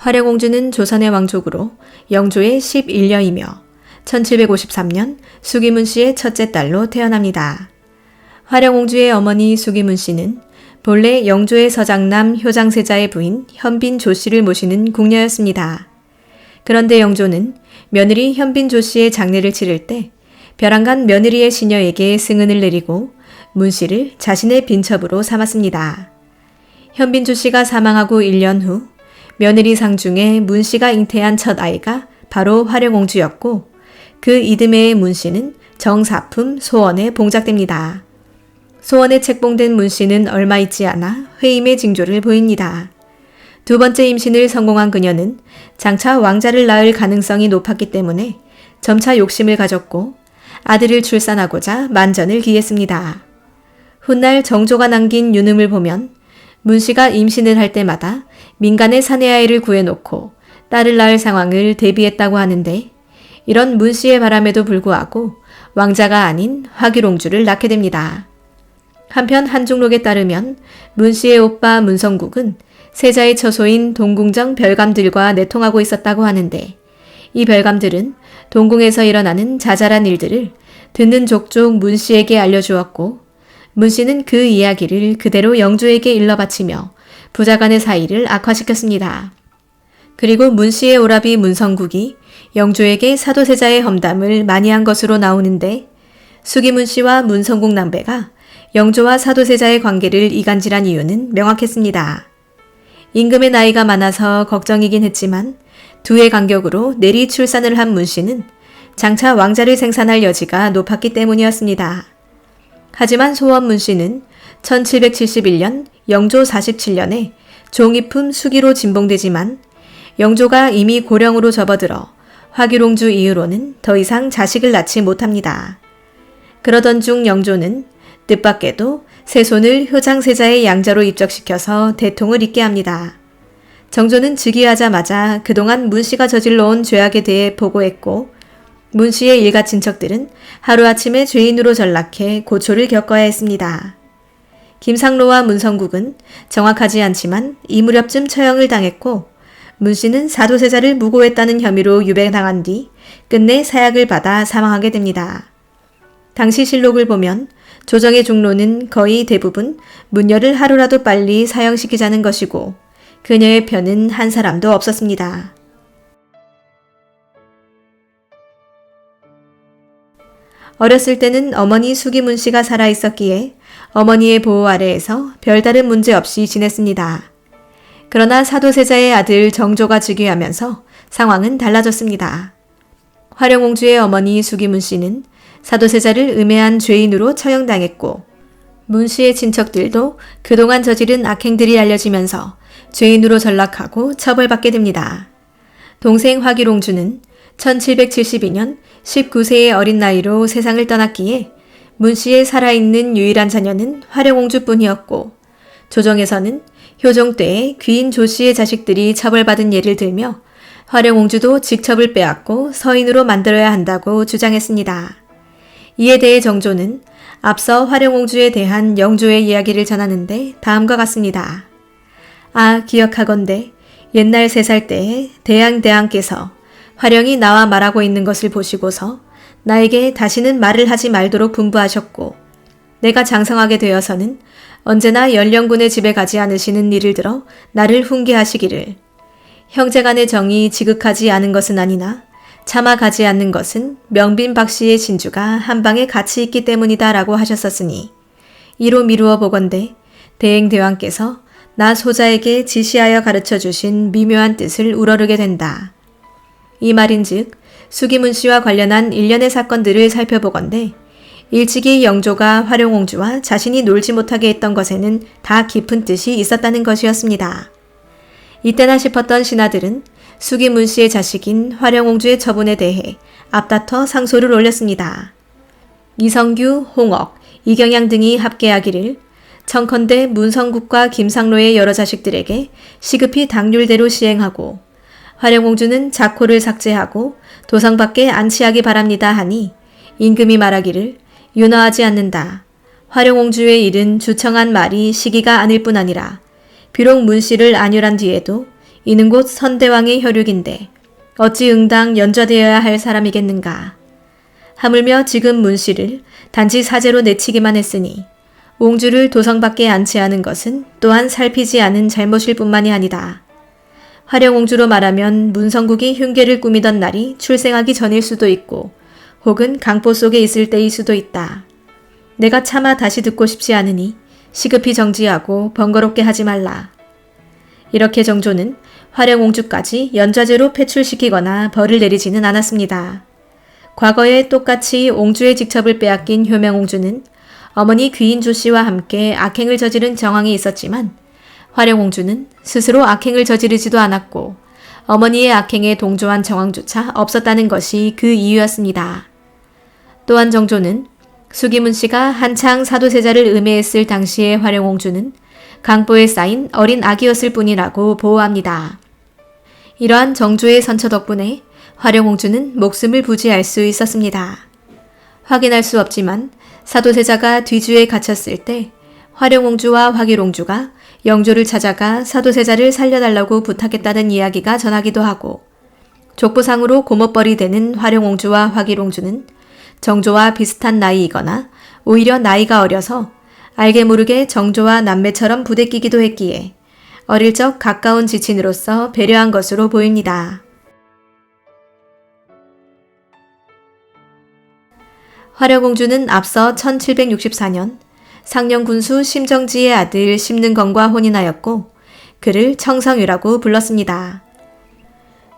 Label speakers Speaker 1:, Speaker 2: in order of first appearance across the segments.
Speaker 1: 화려공주는 조선의 왕족으로 영조의 11녀이며 1753년 수기문 씨의 첫째 딸로 태어납니다. 화려공주의 어머니 수기문 씨는 본래 영조의 서장남 효장세자의 부인 현빈 조 씨를 모시는 궁녀였습니다. 그런데 영조는 며느리 현빈 조 씨의 장례를 치를 때 벼랑간 며느리의 시녀에게 승은을 내리고 문 씨를 자신의 빈첩으로 삼았습니다. 현빈 조 씨가 사망하고 1년 후 며느리 상 중에 문 씨가 잉태한 첫 아이가 바로 화려공주였고 그 이듬해의 문 씨는 정사품 소원에 봉작됩니다. 소원에 책봉된 문 씨는 얼마 있지 않아 회임의 징조를 보입니다. 두 번째 임신을 성공한 그녀는 장차 왕자를 낳을 가능성이 높았기 때문에 점차 욕심을 가졌고 아들을 출산하고자 만전을 기했습니다. 훗날 정조가 남긴 유능을 보면 문 씨가 임신을 할 때마다 민간의 사내아이를 구해놓고 딸을 낳을 상황을 대비했다고 하는데 이런 문 씨의 바람에도 불구하고 왕자가 아닌 화기롱주를 낳게 됩니다. 한편 한중록에 따르면 문 씨의 오빠 문성국은 세자의 처소인 동궁정 별감들과 내통하고 있었다고 하는데 이 별감들은 동궁에서 일어나는 자잘한 일들을 듣는 족족 문 씨에게 알려주었고 문 씨는 그 이야기를 그대로 영조에게 일러 바치며 부자 간의 사이를 악화시켰습니다. 그리고 문 씨의 오라비 문성국이 영조에게 사도세자의 험담을 많이 한 것으로 나오는데 수기문 씨와 문성국 낭배가 영조와 사도세자의 관계를 이간질한 이유는 명확했습니다. 임금의 나이가 많아서 걱정이긴 했지만 두 해 간격으로 내리 출산을 한 문 씨는 장차 왕자를 생산할 여지가 높았기 때문이었습니다. 하지만 소원 문 씨는 1771년 영조 47년에 종이품 수기로 진봉되지만 영조가 이미 고령으로 접어들어 화기롱주 이후로는 더 이상 자식을 낳지 못합니다. 그러던 중 영조는 뜻밖에도 세손을 효장세자의 양자로 입적시켜서 대통을 잇게 합니다. 정조는 즉위하자마자 그동안 문 씨가 저질러온 죄악에 대해 보고했고 문 씨의 일가 친척들은 하루아침에 죄인으로 전락해 고초를 겪어야 했습니다. 김상로와 문성국은 정확하지 않지만 이 무렵쯤 처형을 당했고 문 씨는 사도세자를 무고했다는 혐의로 유배당한 뒤 끝내 사약을 받아 사망하게 됩니다. 당시 실록을 보면 조정의 중로는 거의 대부분 문열을 하루라도 빨리 사형시키자는 것이고 그녀의 편은 한 사람도 없었습니다. 어렸을 때는 어머니 수기문 씨가 살아 있었기에 어머니의 보호 아래에서 별다른 문제 없이 지냈습니다. 그러나 사도세자의 아들 정조가 즉위하면서 상황은 달라졌습니다. 화령공주의 어머니 수기문 씨는 사도세자를 음해한 죄인으로 처형당했고 문 씨의 친척들도 그동안 저지른 악행들이 알려지면서 죄인으로 전락하고 처벌받게 됩니다. 동생 화기롱주는 1772년 19세의 어린 나이로 세상을 떠났기에 문 씨의 살아있는 유일한 자녀는 화령공주뿐이었고 조정에서는 효종 때에 귀인 조 씨의 자식들이 처벌받은 예를 들며 화령공주도 직첩을 빼앗고 서인으로 만들어야 한다고 주장했습니다. 이에 대해 정조는 앞서 화령공주에 대한 영조의 이야기를 전하는데 다음과 같습니다. 아, 기억하건대 옛날 세 살 때에 대양대왕께서 화령이 나와 말하고 있는 것을 보시고서 나에게 다시는 말을 하지 말도록 분부하셨고 내가 장성하게 되어서는 언제나 연령군의 집에 가지 않으시는 일을 들어 나를 훈계하시기를 형제간의 정이 지극하지 않은 것은 아니나 차마 가지 않는 것은 명빈 박 씨의 진주가 한 방에 같이 있기 때문이다 라고 하셨었으니 이로 미루어 보건대 대행 대왕께서 나 소자에게 지시하여 가르쳐 주신 미묘한 뜻을 우러르게 된다. 이 말인즉 수기문 씨와 관련한 일련의 사건들을 살펴보건대 일찍이 영조가 화룡공주와 자신이 놀지 못하게 했던 것에는 다 깊은 뜻이 있었다는 것이었습니다. 이때나 싶었던 신하들은 수기문 씨의 자식인 화룡공주의 처분에 대해 앞다퉈 상소를 올렸습니다. 이성규, 홍옥, 이경양 등이 합계하기를 청컨대 문성국과 김상로의 여러 자식들에게 시급히 당률대로 시행하고 화령공주는 자코를 삭제하고 도성 밖에 안치하기 바랍니다 하니 임금이 말하기를 윤허하지 않는다. 화령공주의 일은 주청한 말이 시기가 아닐 뿐 아니라 비록 문씨를 안율한 뒤에도 이는 곧 선대왕의 혈육인데 어찌 응당 연좌되어야 할 사람이겠는가. 하물며 지금 문씨를 단지 사제로 내치기만 했으니 옹주를 도성 밖에 안치하는 것은 또한 살피지 않은 잘못일 뿐만이 아니다. 화령옹주로 말하면 문성국이 흉계를 꾸미던 날이 출생하기 전일 수도 있고 혹은 강포 속에 있을 때일 수도 있다. 내가 차마 다시 듣고 싶지 않으니 시급히 정지하고 번거롭게 하지 말라. 이렇게 정조는 화령옹주까지 연좌제로 폐출시키거나 벌을 내리지는 않았습니다. 과거에 똑같이 옹주의 직첩을 빼앗긴 효명옹주는 어머니 귀인 조 씨와 함께 악행을 저지른 정황이 있었지만 화령옹주는 스스로 악행을 저지르지도 않았고 어머니의 악행에 동조한 정황조차 없었다는 것이 그 이유였습니다. 또한 정조는 수기문 씨가 한창 사도세자를 음해했을 당시의 화령옹주는 강보에 쌓인 어린 아기였을 뿐이라고 보호합니다. 이러한 정조의 선처 덕분에 화령옹주는 목숨을 부지할 수 있었습니다. 확인할 수 없지만 사도세자가 뒤주에 갇혔을 때 화령옹주와 화기롱주가 영조를 찾아가 사도세자를 살려달라고 부탁했다는 이야기가 전하기도 하고 족보상으로 고모뻘이 되는 화령옹주와 화기롱주는 정조와 비슷한 나이이거나 오히려 나이가 어려서 알게 모르게 정조와 남매처럼 부대끼기도 했기에 어릴 적 가까운 지친으로서 배려한 것으로 보입니다. 화려공주는 앞서 1764년 상령 군수 심정지의 아들 심능건과 혼인하였고 그를 청성유라고 불렀습니다.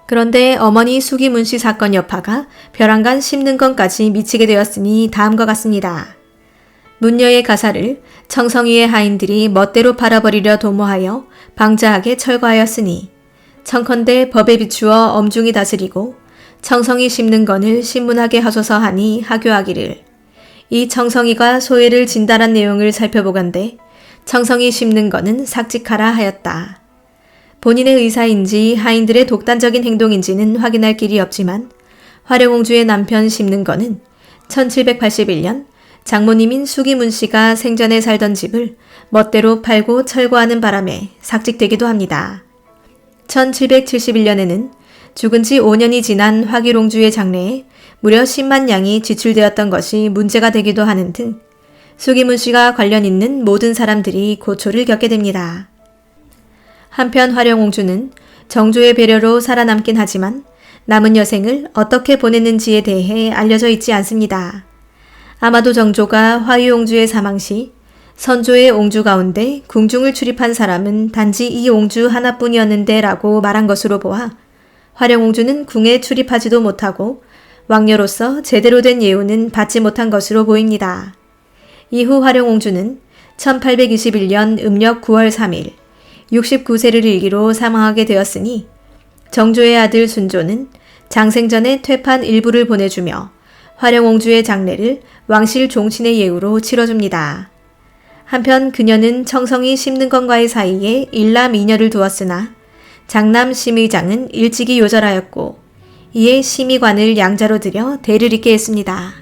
Speaker 1: 그런데 어머니 수기문 씨 사건 여파가 벼랑간 심능건까지 미치게 되었으니 다음과 같습니다. 문녀의 가사를 청성유의 하인들이 멋대로 팔아버리려 도모하여 방자하게 철거하였으니 청컨대 법에 비추어 엄중히 다스리고 청성이 심는 건을 신문하게 하소서 하니 하교하기를 이 청성이가 소외를 진달한 내용을 살펴보건대 청성이 심는 거는 삭직하라 하였다. 본인의 의사인지 하인들의 독단적인 행동인지는 확인할 길이 없지만 화령옹주의 남편 심는 거는 1781년 장모님인 수기문 씨가 생전에 살던 집을 멋대로 팔고 철거하는 바람에 삭직되기도 합니다. 1771년에는 죽은 지 5년이 지난 화기롱주의 장래에 무려 10만 양이 지출되었던 것이 문제가 되기도 하는 등 수기문 씨가 관련 있는 모든 사람들이 고초를 겪게 됩니다. 한편 화령옹주는 정조의 배려로 살아남긴 하지만 남은 여생을 어떻게 보냈는지에 대해 알려져 있지 않습니다. 아마도 정조가 화유옹주의 사망 시 선조의 옹주 가운데 궁중을 출입한 사람은 단지 이 옹주 하나뿐이었는데 라고 말한 것으로 보아 화령옹주는 궁에 출입하지도 못하고 왕녀로서 제대로 된 예우는 받지 못한 것으로 보입니다. 이후 화령옹주는 1821년 음력 9월 3일 69세를 일기로 사망하게 되었으니 정조의 아들 순조는 장생전에 퇴판 일부를 보내주며 화령옹주의 장례를 왕실 종친의 예우로 치러줍니다. 한편 그녀는 청성이 심는 건과의 사이에 일남 이녀를 두었으나 장남 심의장은 일찍이 요절하였고 이에 심의관을 양자로 들여 대를 잇게 했습니다.